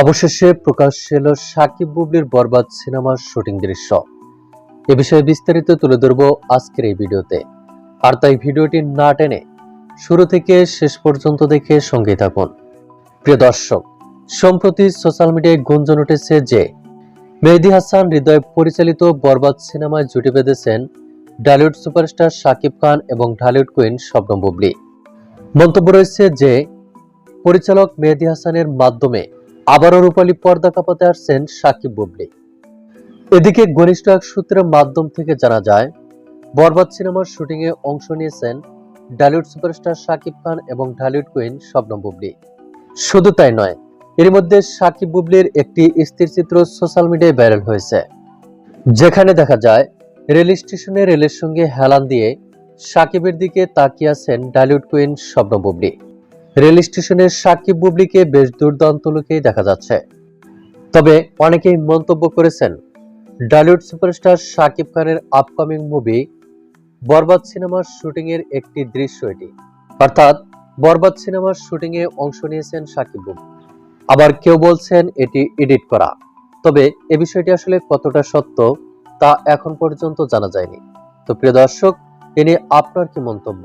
অবশেষে প্রকাশ এলো সাকিব বুবলির বরবাদ সিনেমার শুটিং দৃশ্য। এ বিষয়ে বিস্তারিত তুলে ধরব আজকের এই ভিডিওতে। আর তাই ভিডিওটি না টেনে শুরু থেকে শেষ পর্যন্ত দেখে সঙ্গে থাকুন। প্রিয় দর্শক, সম্প্রতি সোশ্যাল মিডিয়ায় গুঞ্জন উঠেছে যে, মেহেদি হাসান হৃদয় পরিচালিত বরবাদ সিনেমায় জুটি বেঁধেছেন ঢালিউড সুপারস্টার শাকিব খান এবং ঢালিউড কুইন শবনম বুবলি। মন্তব্য রয়েছে যে, পরিচালক মেহেদি হাসানের মাধ্যমে আবারও রূপালী পর্দা কাঁপাতে আসছেন সাকিব বুবলি। এদিকে ঘনিষ্ঠ এক সূত্রের মাধ্যম থেকে জানা যায়, বরবাদ সিনেমার শুটিং এ অংশ নিয়েছেন ঢালিউড সুপারস্টার সাকিব খান এবং ঢালিউড কুইন শবনম বুবলি। শুধু তাই নয়, এর মধ্যে সাকিব বুবলির একটি স্থির চিত্র সোশ্যাল মিডিয়ায় ভাইরাল হয়েছে। যেখানে দেখা যায়, রেল স্টেশনে রেলের সঙ্গে হেলান দিয়ে সাকিবের দিকে তাকিয়ে আছেন ঢালিউড কুইন শবনম বুবলি। রেল স্টেশনের সাকিব বুবলিকে বেশ দুর্দান্ত লুকেই দেখা যাচ্ছে। তবে অনেকেই মন্তব্য করেছেন, ডালিউড সুপারস্টার সাকিব খানের আপকামিং মুভি বরবাদ সিনেমার শুটিং এর একটি দৃশ্য এটি। অর্থাৎ বরবাদ সিনেমার শুটিং এ অংশ নিয়েছেন সাকিব বুবলি। আবার কেউ বলছেন এটি এডিট করা। তবে এ বিষয়টি আসলে কতটা সত্য তা এখন পর্যন্ত জানা যায়নি। তো প্রিয় দর্শক, এ নিয়ে আপনার কি মন্তব্য?